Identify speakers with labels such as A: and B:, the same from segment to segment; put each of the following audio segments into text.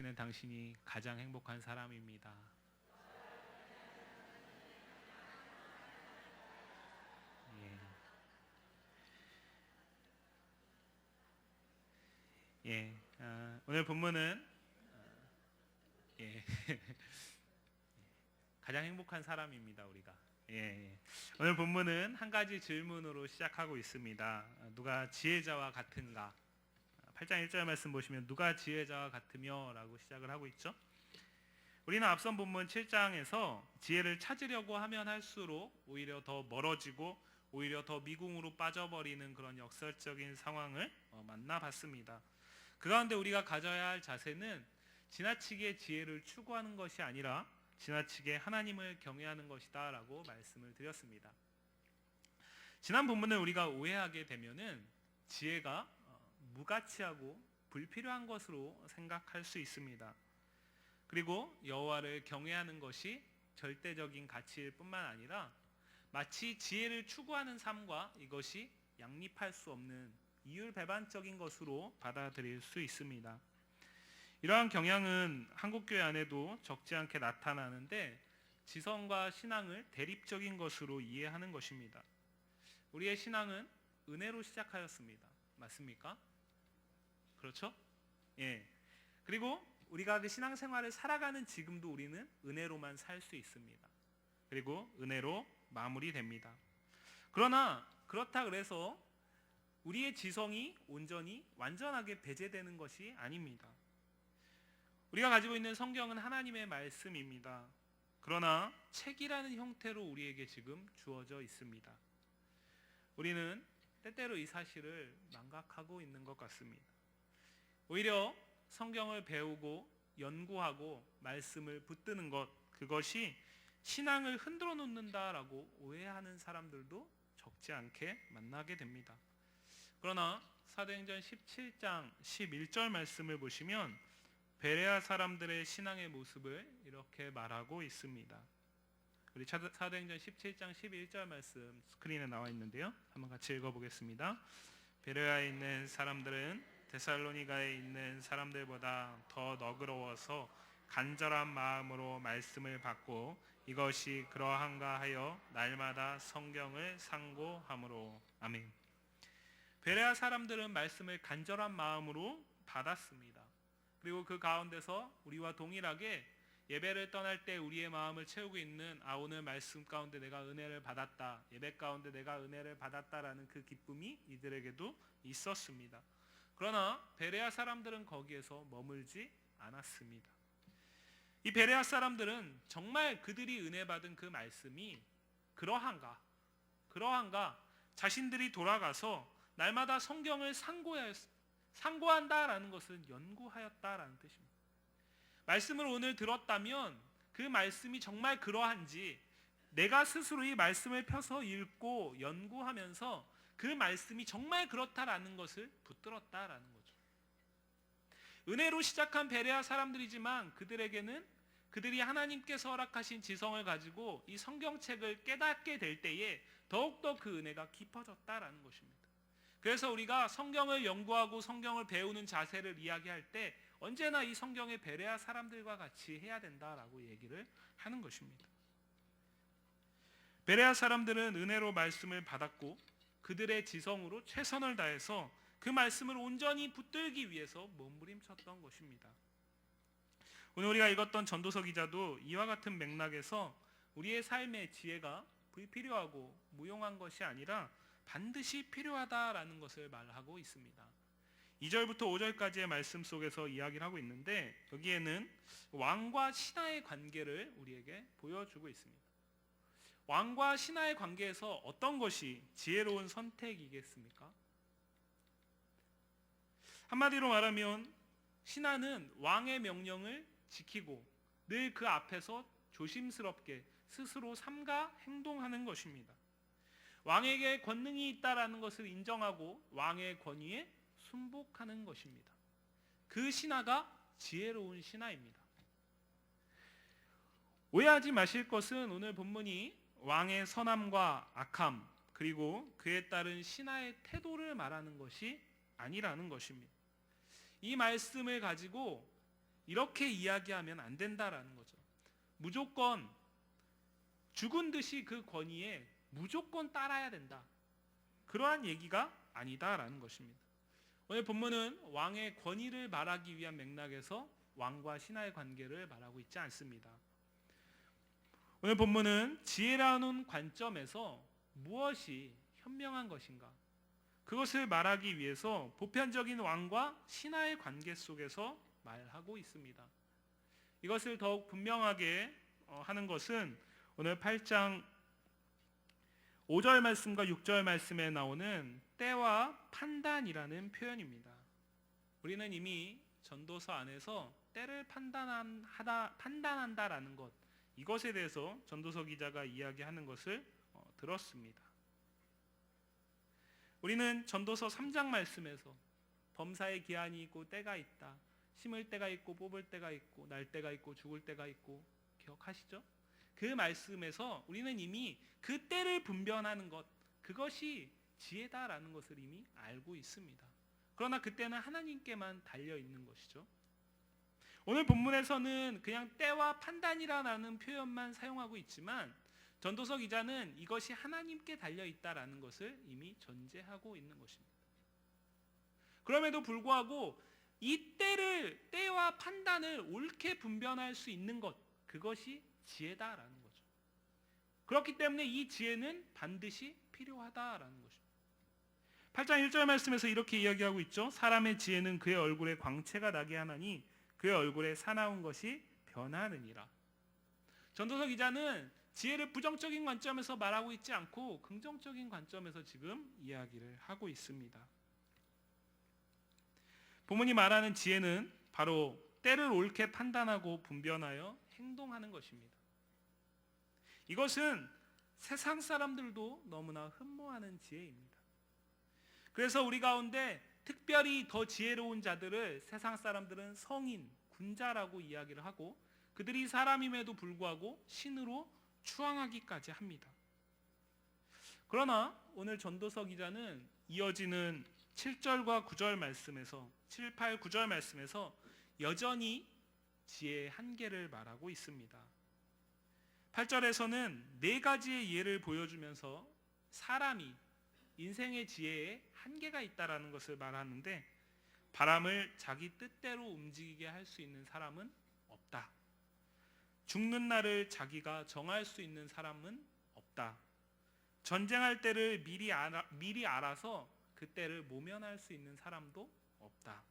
A: 당신은 당신이 가장 행복한 사람입니다. 예. 예. 어, 오늘 본문은 어, 예. 가장 행복한 사람입니다, 우리가. 예, 예. 오늘 본문은 한 가지 질문으로 시작하고 있습니다. 어, 누가 지혜자와 같은가? 8장 1절 말씀 보시면 누가 지혜자와 같으며라고 시작을 하고 있죠. 우리는 앞선 본문 7장에서 지혜를 찾으려고 하면 할수록 오히려 더 멀어지고 오히려 더 미궁으로 빠져버리는 그런 역설적인 상황을 어, 만나봤습니다. 그 가운데 우리가 가져야 할 자세는 지나치게 지혜를 추구하는 것이 아니라 지나치게 하나님을 경외하는 것이다라고 말씀을 드렸습니다. 지난 본문을 우리가 오해하게 되면은 지혜가 어, 무가치하고 불필요한 것으로 생각할 수 있습니다. 그리고 여호와를 경외하는 것이 절대적인 가치일 뿐만 아니라 마치 지혜를 추구하는 삶과 이것이 양립할 수 없는 이율배반적인 것으로 받아들일 수 있습니다. 이러한 경향은 한국 교회 안에도 적지 않게 나타나는데 지성과 신앙을 대립적인 것으로 이해하는 것입니다. 우리의 신앙은 은혜로 시작하였습니다. 맞습니까? 그렇죠? 예. 그리고 우리가 그 신앙생활을 살아가는 지금도 우리는 은혜로만 살 수 있습니다. 그리고 은혜로 마무리됩니다. 그러나 그렇다 그래서 우리의 지성이 온전히 완전하게 배제되는 것이 아닙니다. 우리가 가지고 있는 성경은 하나님의 말씀입니다. 그러나 책이라는 형태로 우리에게 지금 주어져 있습니다. 우리는 때때로 이 사실을 망각하고 있는 것 같습니다. 오히려 성경을 배우고 연구하고 말씀을 붙드는 것 그것이 신앙을 흔들어 놓는다라고 오해하는 사람들도 적지 않게 만나게 됩니다. 그러나 사도행전 17장 11절 말씀을 보시면 베레아 사람들의 신앙의 모습을 이렇게 말하고 있습니다. 우리 사도행전 17장 11절 말씀 스크린에 나와 있는데요. 한번 같이 읽어보겠습니다. 베레아에 있는 사람들은 데살로니가에 있는 사람들보다 더 너그러워서 간절한 마음으로 말씀을 받고 이것이 그러한가 하여 날마다 성경을 상고함으로 아멘. 베레아 사람들은 말씀을 간절한 마음으로 받았습니다. 그리고 그 가운데서 우리와 동일하게 예배를 떠날 때 우리의 마음을 채우고 있는 아 오늘 말씀 가운데 내가 은혜를 받았다. 예배 가운데 내가 은혜를 받았다라는 그 기쁨이 이들에게도 있었습니다. 그러나 베레아 사람들은 거기에서 머물지 않았습니다. 이 베레아 사람들은 정말 그들이 은혜 받은 그 말씀이 그러한가? 그러한가? 자신들이 돌아가서 날마다 성경을 상고한다라는 것은 연구하였다라는 뜻입니다. 말씀을 오늘 들었다면 그 말씀이 정말 그러한지 내가 스스로 이 말씀을 펴서 읽고 연구하면서 그 말씀이 정말 그렇다라는 것을 붙들었다라는 거죠. 은혜로 시작한 베레아 사람들이지만 그들에게는 그들이 하나님께서 허락하신 지성을 가지고 이 성경책을 깨닫게 될 때에 더욱더 그 은혜가 깊어졌다라는 것입니다. 그래서 우리가 성경을 연구하고 성경을 배우는 자세를 이야기할 때 언제나 이 성경의 베레아 사람들과 같이 해야 된다라고 얘기를 하는 것입니다. 베레아 사람들은 은혜로 말씀을 받았고 그들의 지성으로 최선을 다해서 그 말씀을 온전히 붙들기 위해서 몸부림쳤던 것입니다. 오늘 우리가 읽었던 전도서 기자도 이와 같은 맥락에서 우리의 삶의 지혜가 불필요하고 무용한 것이 아니라 반드시 필요하다라는 것을 말하고 있습니다. 2절부터 5절까지의 말씀 속에서 이야기를 하고 있는데 여기에는 왕과 신하의 관계를 우리에게 보여주고 있습니다. 왕과 신하의 관계에서 어떤 것이 지혜로운 선택이겠습니까? 한마디로 말하면 신하는 왕의 명령을 지키고 늘 그 앞에서 조심스럽게 스스로 삼가 행동하는 것입니다. 왕에게 권능이 있다라는 것을 인정하고 왕의 권위에 순복하는 것입니다. 그 신하가 지혜로운 신하입니다. 오해하지 마실 것은 오늘 본문이 왕의 선함과 악함 그리고 그에 따른 신하의 태도를 말하는 것이 아니라는 것입니다. 이 말씀을 가지고 이렇게 이야기하면 안 된다라는 거죠. 무조건 죽은 듯이 그 권위에 무조건 따라야 된다. 그러한 얘기가 아니다라는 것입니다. 오늘 본문은 왕의 권위를 말하기 위한 맥락에서 왕과 신하의 관계를 말하고 있지 않습니다. 오늘 본문은 지혜라는 관점에서 무엇이 현명한 것인가? 그것을 말하기 위해서 보편적인 왕과 신하의 관계 속에서 말하고 있습니다. 이것을 더욱 분명하게 어, 하는 것은 오늘 8장 5절 말씀과 6절 말씀에 나오는 때와 판단이라는 표현입니다. 우리는 이미 전도서 안에서 때를 판단하다, 판단한다라는 것 이것에 대해서 전도서 기자가 이야기하는 것을 어, 들었습니다. 우리는 전도서 3장 말씀에서 범사의 기한이 있고 때가 있다. 심을 때가 있고 뽑을 때가 있고 날 때가 있고 죽을 때가 있고 기억하시죠? 그 말씀에서 우리는 이미 그 때를 분별하는 것 그것이 지혜다라는 것을 이미 알고 있습니다. 그러나 그때는 하나님께만 달려 있는 것이죠. 오늘 본문에서는 그냥 때와 판단이라는 표현만 사용하고 있지만 전도서 기자는 이것이 하나님께 달려 있다라는 것을 이미 전제하고 있는 것입니다. 그럼에도 불구하고 이 때를 때와 판단을 옳게 분별할 수 있는 것 그것이 지혜다라는 거죠. 그렇기 때문에 이 지혜는 반드시 필요하다라는 것입니다. 8장 1절 말씀에서 이렇게 이야기하고 있죠. 사람의 지혜는 그의 얼굴에 광채가 나게 하나니 그의 얼굴에 사나운 것이 변하느니라. 전도서 기자는 지혜를 부정적인 관점에서 말하고 있지 않고 긍정적인 관점에서 지금 이야기를 하고 있습니다. 본문이 말하는 지혜는 바로 때를 옳게 판단하고 분별하여 행동하는 것입니다. 이것은 세상 사람들도 너무나 흠모하는 지혜입니다. 그래서 우리 가운데 특별히 더 지혜로운 자들을 세상 사람들은 성인, 군자라고 이야기를 하고 그들이 사람임에도 불구하고 신으로 추앙하기까지 합니다. 그러나 오늘 전도서 기자는 이어지는 7절과 9절 말씀에서 7, 8, 9절 말씀에서 여전히 지혜의 한계를 말하고 있습니다. 8절에서는 네 가지의 예를 보여주면서 사람이 인생의 지혜에 한계가 있다라는 것을 말하는데 바람을 자기 뜻대로 움직이게 할 수 있는 사람은 없다. 죽는 날을 자기가 정할 수 있는 사람은 없다. 전쟁할 때를 미리 알아, 미리 알아서 그때를 모면할 수 있는 사람도 없다.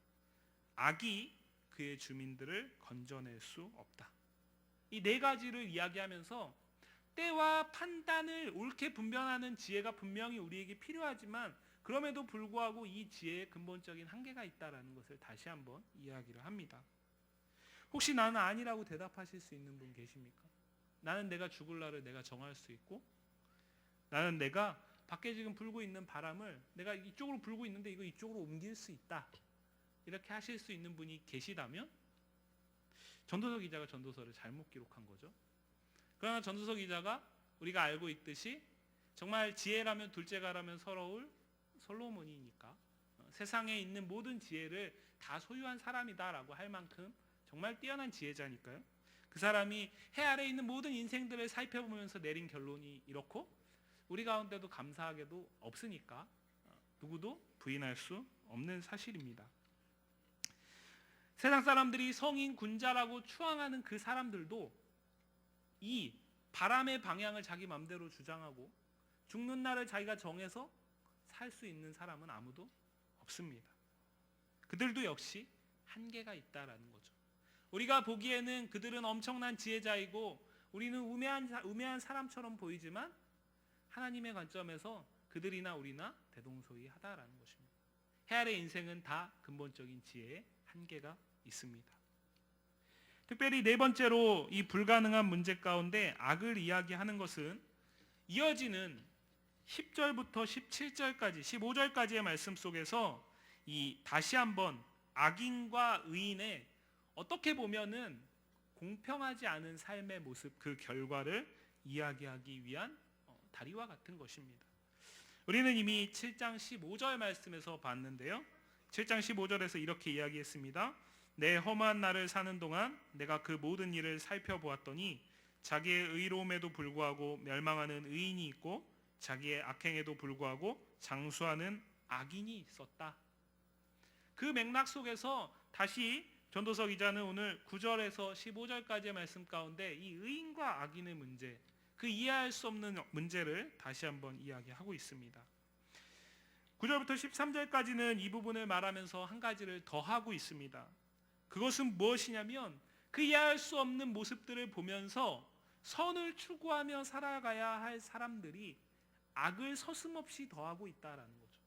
A: 악이 그의 주민들을 건져낼 수 없다. 이 네 가지를 이야기하면서 때와 판단을 옳게 분별하는 지혜가 분명히 우리에게 필요하지만 그럼에도 불구하고 이 지혜에 근본적인 한계가 있다라는 것을 다시 한번 이야기를 합니다. 혹시 나는 아니라고 대답하실 수 있는 분 계십니까? 나는 내가 죽을 날을 내가 정할 수 있고 나는 내가 밖에 지금 불고 있는 바람을 내가 이쪽으로 불고 있는데 이거 이쪽으로 옮길 수 있다. 이렇게 하실 수 있는 분이 계시다면 전도서 기자가 전도서를 잘못 기록한 거죠. 그러나 전도서 기자가 우리가 알고 있듯이 정말 지혜라면 둘째가라면 서러울 솔로몬이니까 어, 세상에 있는 모든 지혜를 다 소유한 사람이다라고 할 만큼 정말 뛰어난 지혜자니까요. 그 사람이 해 아래 있는 모든 인생들을 살펴보면서 내린 결론이 이렇고 우리 가운데도 감사하게도 없으니까 어, 누구도 부인할 수 없는 사실입니다. 세상 사람들이 성인 군자라고 추앙하는 그 사람들도 이 바람의 방향을 자기 마음대로 주장하고 죽는 날을 자기가 정해서 살 수 있는 사람은 아무도 없습니다. 그들도 역시 한계가 있다라는 거죠. 우리가 보기에는 그들은 엄청난 지혜자이고 우리는 우매한 우매한 사람처럼 보이지만 하나님의 관점에서 그들이나 우리나 대동소이하다라는 것입니다. 헤아의 인생은 다 근본적인 지혜의 한계가 있습니다. 특별히 네 번째로 이 불가능한 문제 가운데 악을 이야기하는 것은 이어지는 10절부터 17절까지 15절까지의 말씀 속에서 이 다시 한번 악인과 의인의 어떻게 보면은 공평하지 않은 삶의 모습 그 결과를 이야기하기 위한 어, 다리와 같은 것입니다. 우리는 이미 7장 15절 말씀에서 봤는데요. 7장 15절에서 이렇게 이야기했습니다. 내 험한 날을 사는 동안 내가 그 모든 일을 살펴보았더니 자기의 의로움에도 불구하고 멸망하는 의인이 있고 자기의 악행에도 불구하고 장수하는 악인이 있었다. 그 맥락 속에서 다시 전도서 기자는 오늘 9절에서 15절까지의 말씀 가운데 이 의인과 악인의 문제, 그 이해할 수 없는 문제를 다시 한번 이야기하고 있습니다. 9절부터 13절까지는 이 부분을 말하면서 한 가지를 더 하고 있습니다. 그것은 무엇이냐면 그 이해할 수 없는 모습들을 보면서 선을 추구하며 살아가야 할 사람들이 악을 서슴없이 더하고 있다라는 거죠.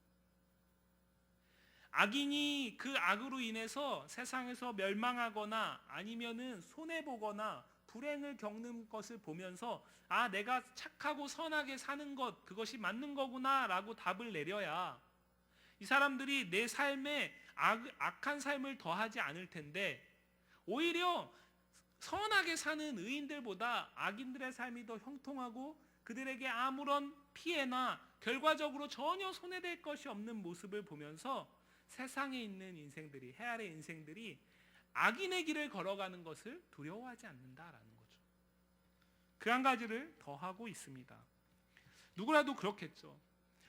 A: 악인이 그 악으로 인해서 세상에서 멸망하거나 아니면은 손해 보거나 불행을 겪는 것을 보면서 아 내가 착하고 선하게 사는 것 그것이 맞는 거구나라고 답을 내려야 이 사람들이 내 삶에 악, 악 한 삶을 더하지 않을 텐데 오히려 선하게 사는 의인들보다 악인들의 삶이 더 형통하고 그들에게 아무런 피해나 결과적으로 전혀 손해될 것이 없는 모습을 보면서 세상에 있는 인생들이 해 아래 인생들이 악인의 길을 걸어가는 것을 두려워하지 않는다라는 거죠. 그 한 가지를 더 하고 있습니다. 누구라도 그렇겠죠.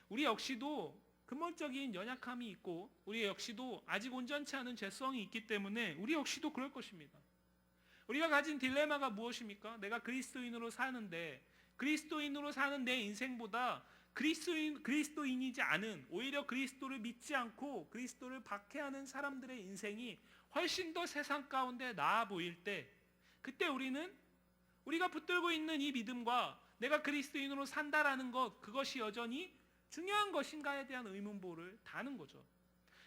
A: 우리 역시도 근본적인 연약함이 있고 우리 역시도 아직 온전치 않은 죄성이 있기 때문에 우리 역시도 그럴 것입니다. 우리가 가진 딜레마가 무엇입니까? 내가 그리스도인으로 사는데 그리스도인으로 사는 내 인생보다 그리스도인 그리스도인이지 않은 오히려 그리스도를 믿지 않고 그리스도를 박해하는 사람들의 인생이 훨씬 더 세상 가운데 나아 보일 때 그때 우리는 우리가 붙들고 있는 이 믿음과 내가 그리스도인으로 산다라는 것 그것이 여전히 중요한 것인가에 대한 의문보를 다는 거죠.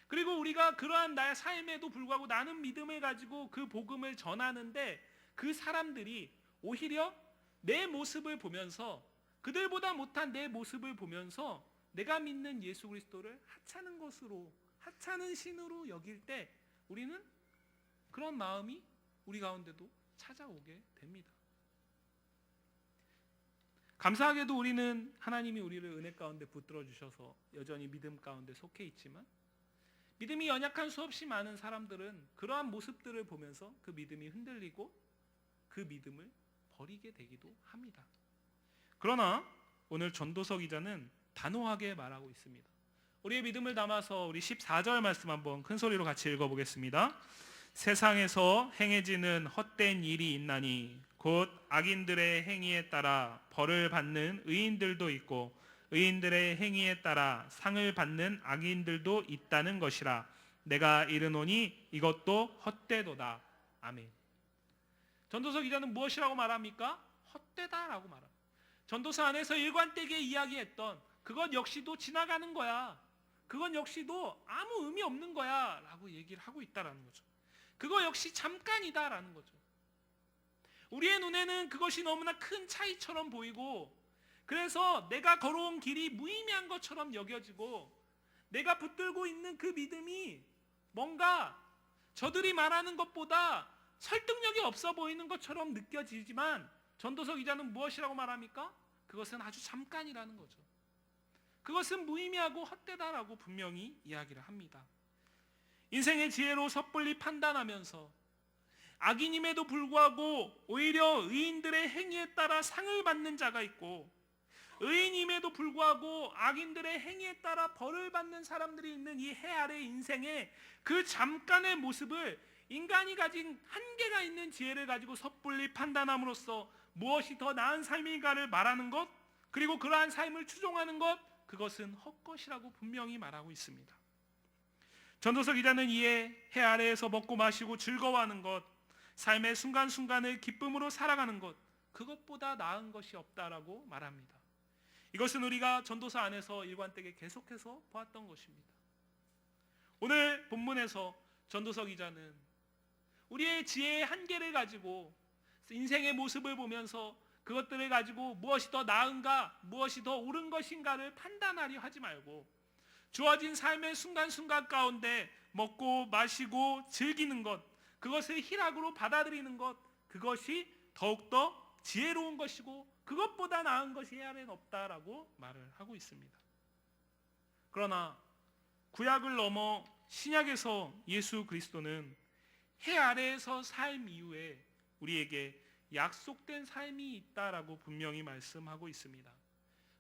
A: 그리고 우리가 그러한 나의 삶에도 불구하고 나는 믿음을 가지고 그 복음을 전하는데 그 사람들이 오히려 내 모습을 보면서 그들보다 못한 내 모습을 보면서 내가 믿는 예수 그리스도를 하찮은 것으로 하찮은 신으로 여길 때 우리는 그런 마음이 우리 가운데도 찾아오게 됩니다. 감사하게도 우리는 하나님이 우리를 은혜 가운데 붙들어 주셔서 여전히 믿음 가운데 속해 있지만 믿음이 연약한 수없이 많은 사람들은 그러한 모습들을 보면서 그 믿음이 흔들리고 그 믿음을 버리게 되기도 합니다. 그러나 오늘 전도서 기자는 단호하게 말하고 있습니다. 우리의 믿음을 담아서 우리 14절 말씀 한번 큰 소리로 같이 읽어보겠습니다. 세상에서 행해지는 헛된 일이 있나니 곧 악인들의 행위에 따라 벌을 받는 의인들도 있고 의인들의 행위에 따라 상을 받는 악인들도 있다는 것이라 내가 이르노니 이것도 헛되도다. 아멘. 전도서 기자는 무엇이라고 말합니까? 헛되다라고 말합니다. 전도서 안에서 일관되게 이야기했던 그것 역시도 지나가는 거야. 그건 역시도 아무 의미 없는 거야. 라고 얘기를 하고 있다라는 거죠. 그거 역시 잠깐이다라는 거죠. 우리의 눈에는 그것이 너무나 큰 차이처럼 보이고 그래서 내가 걸어온 길이 무의미한 것처럼 여겨지고 내가 붙들고 있는 그 믿음이 뭔가 저들이 말하는 것보다 설득력이 없어 보이는 것처럼 느껴지지만 전도서 기자는 무엇이라고 말합니까? 그것은 아주 잠깐이라는 거죠. 그것은 무의미하고 헛되다라고 분명히 이야기를 합니다. 인생의 지혜로 섣불리 판단하면서 악인임에도 불구하고 오히려 의인들의 행위에 따라 상을 받는 자가 있고 의인임에도 불구하고 악인들의 행위에 따라 벌을 받는 사람들이 있는 이 해 아래 인생의 그 잠깐의 모습을 인간이 가진 한계가 있는 지혜를 가지고 섣불리 판단함으로써 무엇이 더 나은 삶인가를 말하는 것 그리고 그러한 삶을 추종하는 것 그것은 헛것이라고 분명히 말하고 있습니다. 전도서 기자는 이에 해 아래에서 먹고 마시고 즐거워하는 것 삶의 순간순간을 기쁨으로 살아가는 것 그것보다 나은 것이 없다라고 말합니다. 이것은 우리가 전도서 안에서 일관되게 계속해서 보았던 것입니다. 오늘 본문에서 전도서 기자는 우리의 지혜의 한계를 가지고 인생의 모습을 보면서 그것들을 가지고 무엇이 더 나은가, 무엇이 더 옳은 것인가를 판단하려 하지 말고 주어진 삶의 순간순간 가운데 먹고 마시고 즐기는 것, 그것을 희락으로 받아들이는 것, 그것이 더욱더 지혜로운 것이고 그것보다 나은 것이 해안엔 없다라고 말을 하고 있습니다. 그러나 구약을 넘어 신약에서 예수 그리스도는 해 아래에서 삶 이후에 우리에게 약속된 삶이 있다라고 분명히 말씀하고 있습니다.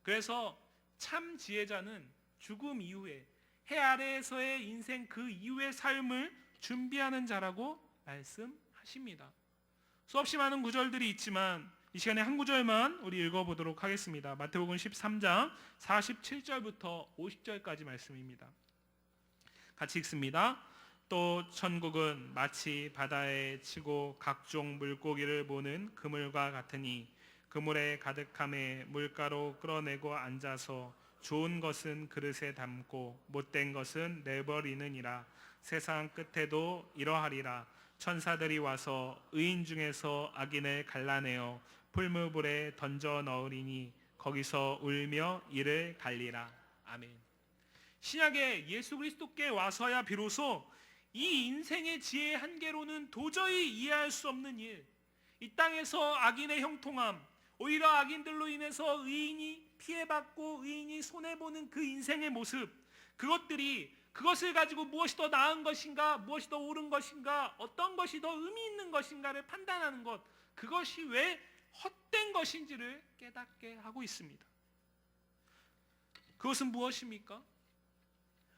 A: 그래서 참 지혜자는 죽음 이후에 해 아래에서의 인생 그 이후의 삶을 준비하는 자라고 말씀하십니다. 수없이 많은 구절들이 있지만 이 시간에 한 구절만 우리 읽어보도록 하겠습니다. 마태복음 13장 47절부터 50절까지 말씀입니다. 같이 읽습니다. 또 천국은 마치 바다에 치고 각종 물고기를 보는 그물과 같으니 그물에 가득함에 물가로 끌어내고 앉아서 좋은 것은 그릇에 담고 못된 것은 내버리느니라 세상 끝에도 이러하리라 천사들이 와서 의인 중에서 악인을 갈라내어 풀무불에 던져 넣으리니 거기서 울며 이를 갈리라 아멘. 신약에 예수 그리스도께 와서야 비로소 이 인생의 지혜의 한계로는 도저히 이해할 수 없는 일, 이 땅에서 악인의 형통함, 오히려 악인들로 인해서 의인이 피해받고 의인이 손해보는 그 인생의 모습, 그것들이 그것을 가지고 무엇이 더 나은 것인가, 무엇이 더 옳은 것인가, 어떤 것이 더 의미 있는 것인가를 판단하는 것, 그것이 왜 헛된 것인지를 깨닫게 하고 있습니다. 그것은 무엇입니까?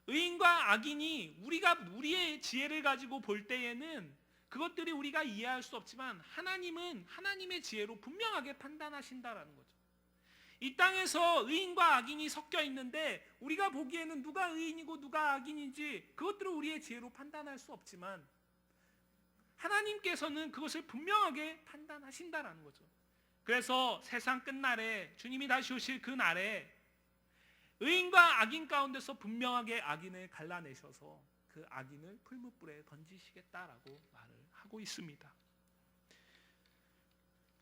A: 의인과 악인이 우리가 우리의 지혜를 가지고 볼 때에는 그것들이 우리가 이해할 수 없지만 하나님은 하나님의 지혜로 분명하게 판단하신다라는 거죠. 이 땅에서 의인과 악인이 섞여 있는데 우리가 보기에는 누가 의인이고 누가 악인인지 그것들을 우리의 지혜로 판단할 수 없지만 하나님께서는 그것을 분명하게 판단하신다라는 거죠. 그래서 세상 끝날에 주님이 다시 오실 그 날에 의인과 악인 가운데서 분명하게 악인을 갈라내셔서 그 악인을 풀무불에 던지시겠다라고 말을 하고 있습니다.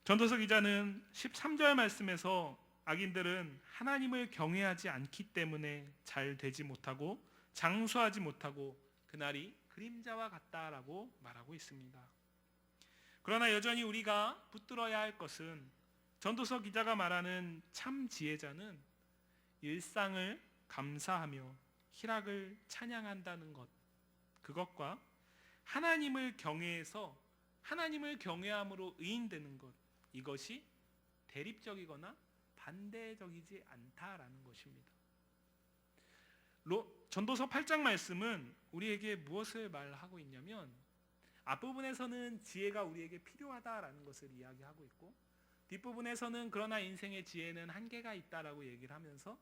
A: 전도서 기자는 13절 말씀에서 악인들은 하나님을 경외하지 않기 때문에 잘 되지 못하고 장수하지 못하고 그날이 그림자와 같다라고 말하고 있습니다. 그러나 여전히 우리가 붙들어야 할 것은 전도서 기자가 말하는 참 지혜자는 일상을 감사하며 희락을 찬양한다는 것 그것과 하나님을 경외해서 하나님을 경외함으로 의인되는 것 이것이 대립적이거나 반대적이지 않다라는 것입니다. 로, 전도서 8장 말씀은 우리에게 무엇을 말하고 있냐면 앞부분에서는 지혜가 우리에게 필요하다라는 것을 이야기하고 있고 뒷부분에서는 그러나 인생의 지혜는 한계가 있다라고 얘기를 하면서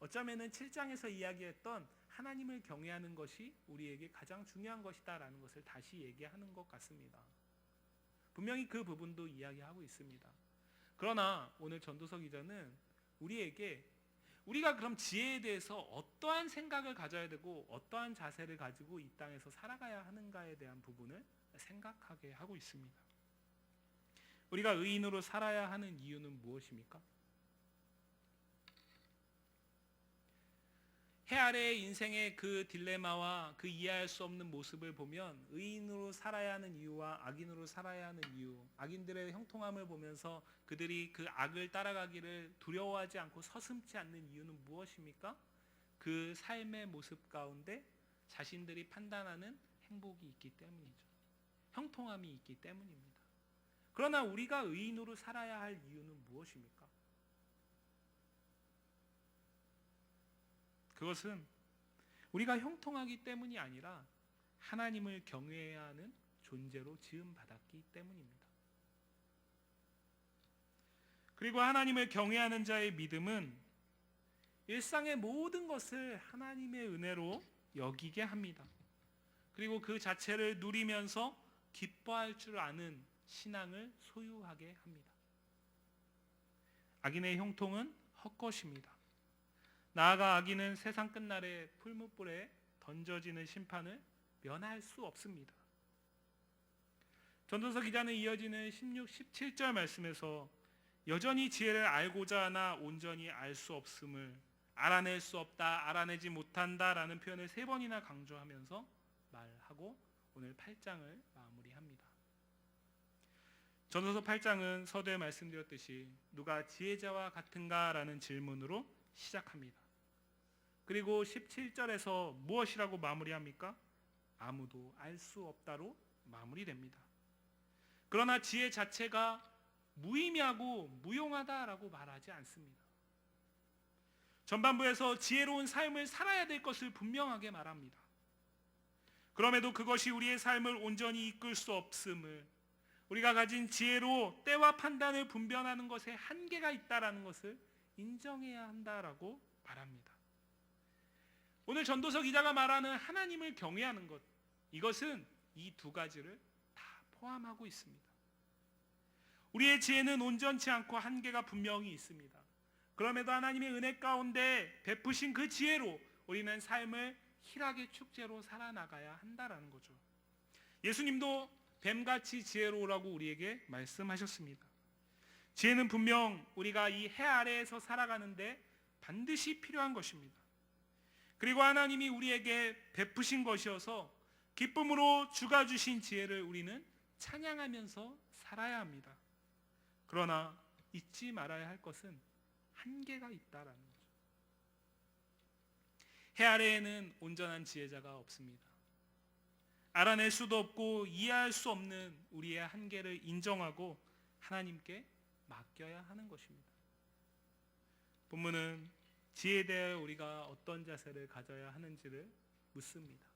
A: 어쩌면은 7장에서 이야기했던 하나님을 경외하는 것이 우리에게 가장 중요한 것이다라는 것을 다시 얘기하는 것 같습니다. 분명히 그 부분도 이야기하고 있습니다. 그러나 오늘 전도서 기자는 우리에게 우리가 그럼 지혜에 대해서 어떠한 생각을 가져야 되고 어떠한 자세를 가지고 이 땅에서 살아가야 하는가에 대한 부분을 생각하게 하고 있습니다. 우리가 의인으로 살아야 하는 이유는 무엇입니까? 해 아래의 인생의 그 딜레마와 그 이해할 수 없는 모습을 보면 의인으로 살아야 하는 이유와 악인으로 살아야 하는 이유, 악인들의 형통함을 보면서 그들이 그 악을 따라가기를 두려워하지 않고 서슴지 않는 이유는 무엇입니까? 그 삶의 모습 가운데 자신들이 판단하는 행복이 있기 때문이죠. 형통함이 있기 때문입니다. 그러나 우리가 의인으로 살아야 할 이유는 무엇입니까? 그것은 우리가 형통하기 때문이 아니라 하나님을 경외해야 하는 존재로 지음 받았기 때문입니다. 그리고 하나님을 경외하는 자의 믿음은 일상의 모든 것을 하나님의 은혜로 여기게 합니다. 그리고 그 자체를 누리면서 기뻐할 줄 아는 신앙을 소유하게 합니다. 악인의 형통은 헛것입니다. 나아가 악인은 세상 끝날에 풀무불에 던져지는 심판을 면할 수 없습니다. 전도서 기자는 이어지는 16, 17절 말씀에서 여전히 지혜를 알고자 하나 온전히 알 수 없음을 알아낼 수 없다, 알아내지 못한다라는 표현을 세 번이나 강조하면서 말하고 오늘 8장을 마무리합니다. 전도서 8장은 서두에 말씀드렸듯이 누가 지혜자와 같은가라는 질문으로 시작합니다. 그리고 17절에서 무엇이라고 마무리합니까? 아무도 알 수 없다로 마무리됩니다. 그러나 지혜 자체가 무의미하고 무용하다라고 말하지 않습니다. 전반부에서 지혜로운 삶을 살아야 될 것을 분명하게 말합니다. 그럼에도 그것이 우리의 삶을 온전히 이끌 수 없음을 우리가 가진 지혜로 때와 판단을 분별하는 것에 한계가 있다라는 것을 인정해야 한다라고 말합니다. 오늘 전도서 기자가 말하는 하나님을 경외하는 것 이것은 이 두 가지를 다 포함하고 있습니다. 우리의 지혜는 온전치 않고 한계가 분명히 있습니다. 그럼에도 하나님의 은혜 가운데 베푸신 그 지혜로 우리는 삶을 희락의 축제로 살아나가야 한다라는 거죠. 예수님도 뱀같이 지혜로우라고 우리에게 말씀하셨습니다. 지혜는 분명 우리가 이 해 아래에서 살아가는데 반드시 필요한 것입니다. 그리고 하나님이 우리에게 베푸신 것이어서 기쁨으로 주가 주신 지혜를 우리는 찬양하면서 살아야 합니다. 그러나 잊지 말아야 할 것은 한계가 있다라는 거죠. 해 아래에는 온전한 지혜자가 없습니다. 알아낼 수도 없고 이해할 수 없는 우리의 한계를 인정하고 하나님께 맡겨야 하는 것입니다. 본문은 지혜에 대해 우리가 어떤 자세를 가져야 하는지를 묻습니다.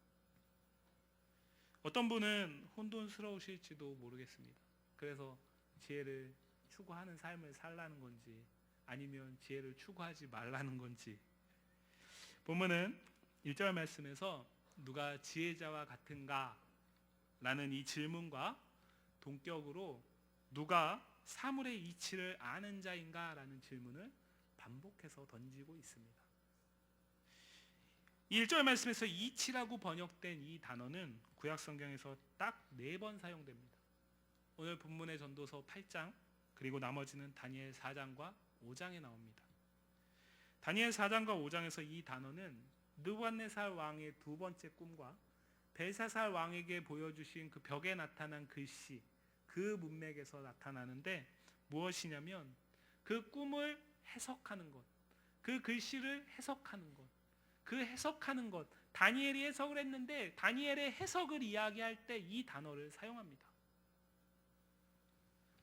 A: 어떤 분은 혼돈스러우실지도 모르겠습니다. 그래서 지혜를 추구하는 삶을 살라는 건지 아니면 지혜를 추구하지 말라는 건지 본문은 1절 말씀에서 누가 지혜자와 같은가 라는 이 질문과 동격으로 누가 사물의 이치를 아는 자인가 라는 질문을 반복해서 던지고 있습니다. 1절 말씀에서 이치라고 번역된 이 단어는 구약 성경에서 딱 네 번 사용됩니다. 오늘 본문의 전도서 8장 그리고 나머지는 다니엘 4장과 5장에 나옵니다. 다니엘 4장과 5장에서 이 단어는 느부갓네살 왕의 두 번째 꿈과 벨사살 왕에게 보여주신 그 벽에 나타난 글씨 그 문맥에서 나타나는데 무엇이냐면 그 꿈을 해석하는 것, 그 글씨를 해석하는 것, 그 해석하는 것 다니엘이 해석을 했는데 다니엘의 해석을 이야기할 때 이 단어를 사용합니다.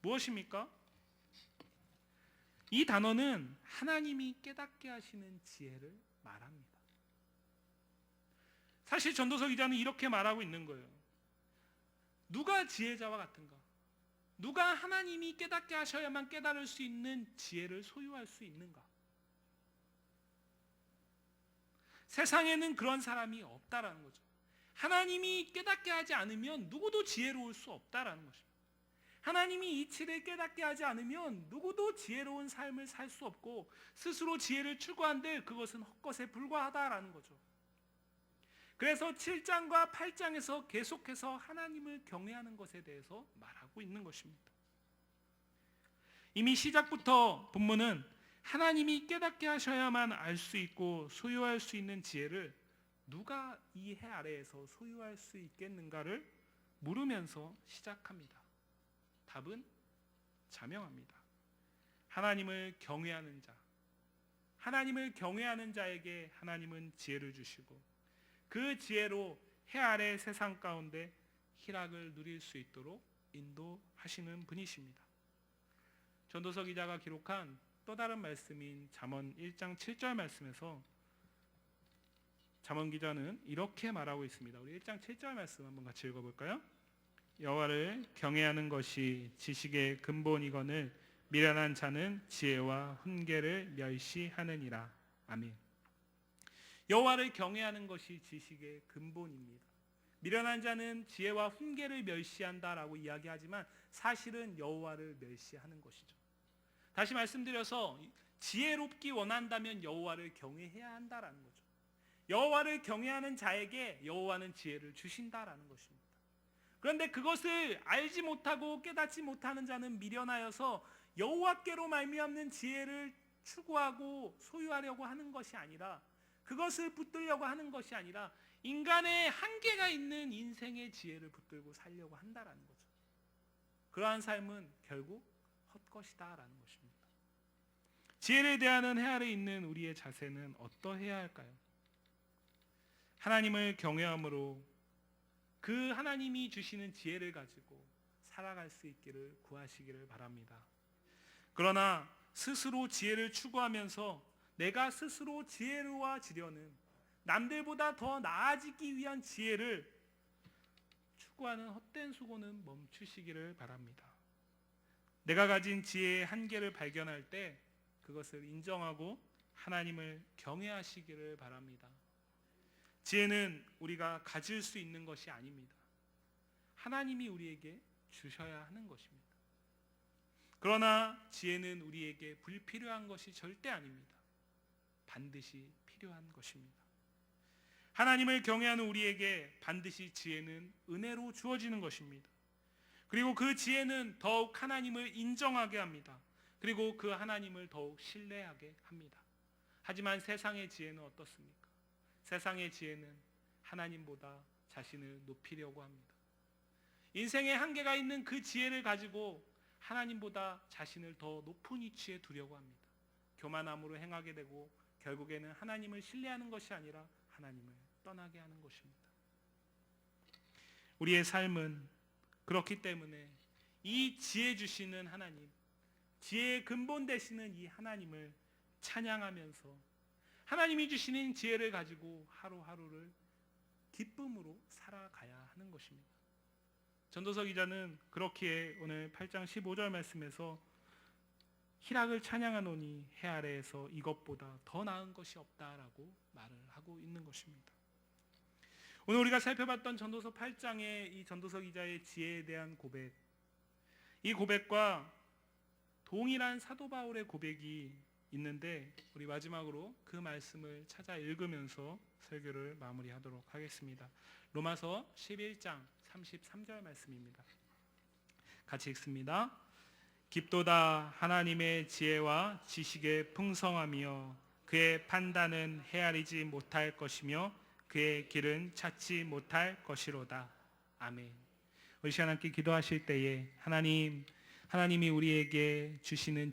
A: 무엇입니까? 이 단어는 하나님이 깨닫게 하시는 지혜를 말합니다. 사실 전도서 기자는 이렇게 말하고 있는 거예요. 누가 지혜자와 같은가? 누가 하나님이 깨닫게 하셔야만 깨달을 수 있는 지혜를 소유할 수 있는가? 세상에는 그런 사람이 없다라는 거죠. 하나님이 깨닫게 하지 않으면 누구도 지혜로울 수 없다라는 것입니다. 하나님이 이치를 깨닫게 하지 않으면 누구도 지혜로운 삶을 살 수 없고 스스로 지혜를 추구한들 그것은 헛것에 불과하다라는 거죠. 그래서 7장과 8장에서 계속해서 하나님을 경외하는 것에 대해서 말하고 있는 것입니다. 이미 시작부터 본문은 하나님이 깨닫게 하셔야만 알 수 있고 소유할 수 있는 지혜를 누가 이 해 아래에서 소유할 수 있겠는가를 물으면서 시작합니다. 답은 자명합니다. 하나님을 경외하는 자, 하나님을 경외하는 자에게 하나님은 지혜를 주시고 그 지혜로 해 아래 세상 가운데 희락을 누릴 수 있도록 인도하시는 분이십니다. 전도서 기자가 기록한 또 다른 말씀인 잠언 1장 7절 말씀에서 잠언 기자는 이렇게 말하고 있습니다. 우리 1장 7절 말씀 한번 같이 읽어 볼까요? 여호와를 경외하는 것이 지식의 근본이거늘 미련한 자는 지혜와 훈계를 멸시하느니라. 아멘. 여호와를 경외하는 것이 지식의 근본입니다. 미련한 자는 지혜와 훈계를 멸시한다라고 이야기하지만 사실은 여호와를 멸시하는 것이죠. 다시 말씀드려서 지혜롭기 원한다면 여호와를 경외해야 한다라는 거죠. 여호와를 경외하는 자에게 여호와는 지혜를 주신다라는 것입니다. 그런데 그것을 알지 못하고 깨닫지 못하는 자는 미련하여서 여호와께로 말미암는 지혜를 추구하고 소유하려고 하는 것이 아니라 그것을 붙들려고 하는 것이 아니라 인간의 한계가 있는 인생의 지혜를 붙들고 살려고 한다라는 거죠. 그러한 삶은 결국 헛것이다라는 것입니다. 대하는 해 아래 있는 우리의 자세는 어떠해야 할까요? 하나님을 경외함으로 그 하나님이 주시는 지혜를 가지고 살아갈 수 있기를 구하시기를 바랍니다. 그러나 스스로 지혜를 추구하면서 내가 스스로 지혜로워지려는 남들보다 더 나아지기 위한 지혜를 추구하는 헛된 수고는 멈추시기를 바랍니다. 내가 가진 지혜의 한계를 발견할 때 그것을 인정하고 하나님을 경외하시기를 바랍니다. 지혜는 우리가 가질 수 있는 것이 아닙니다. 하나님이 우리에게 주셔야 하는 것입니다. 그러나 지혜는 우리에게 불필요한 것이 절대 아닙니다. 반드시 필요한 것입니다. 하나님을 경외하는 우리에게 반드시 지혜는 은혜로 주어지는 것입니다. 그리고 그 지혜는 더욱 하나님을 인정하게 합니다. 그리고 그 하나님을 더욱 신뢰하게 합니다. 하지만 세상의 지혜는 어떻습니까? 세상의 지혜는 하나님보다 자신을 높이려고 합니다. 인생에 한계가 있는 그 지혜를 가지고 하나님보다 자신을 더 높은 위치에 두려고 합니다. 교만함으로 행하게 되고 결국에는 하나님을 신뢰하는 것이 아니라 하나님을 떠나게 하는 것입니다. 우리의 삶은 그렇기 때문에 이 지혜 주시는 하나님, 지혜의 근본 되시는 이 하나님을 찬양하면서 하나님이 주시는 지혜를 가지고 하루하루를 기쁨으로 살아가야 하는 것입니다. 전도서 기자는 그렇기에 오늘 8장 15절 말씀에서 희락을 찬양하노니 해 아래에서 이것보다 더 나은 것이 없다라고 말을 하고 있는 것입니다. 오늘 우리가 살펴봤던 전도서 8장의 이 전도서 기자의 지혜에 대한 고백, 이 고백과 동일한 사도 바울의 고백이 있는데 우리 마지막으로 그 말씀을 찾아 읽으면서 설교를 마무리하도록 하겠습니다. 로마서 11장 33절 말씀입니다. 같이 읽습니다. 깊도다 하나님의 지혜와 지식의 풍성함이여 그의 판단은 헤아리지 못할 것이며 그의 길은 찾지 못할 것이로다. 아멘. 우리 시간 함께 기도하실 때에 하나님 하나님이 우리에게 주시는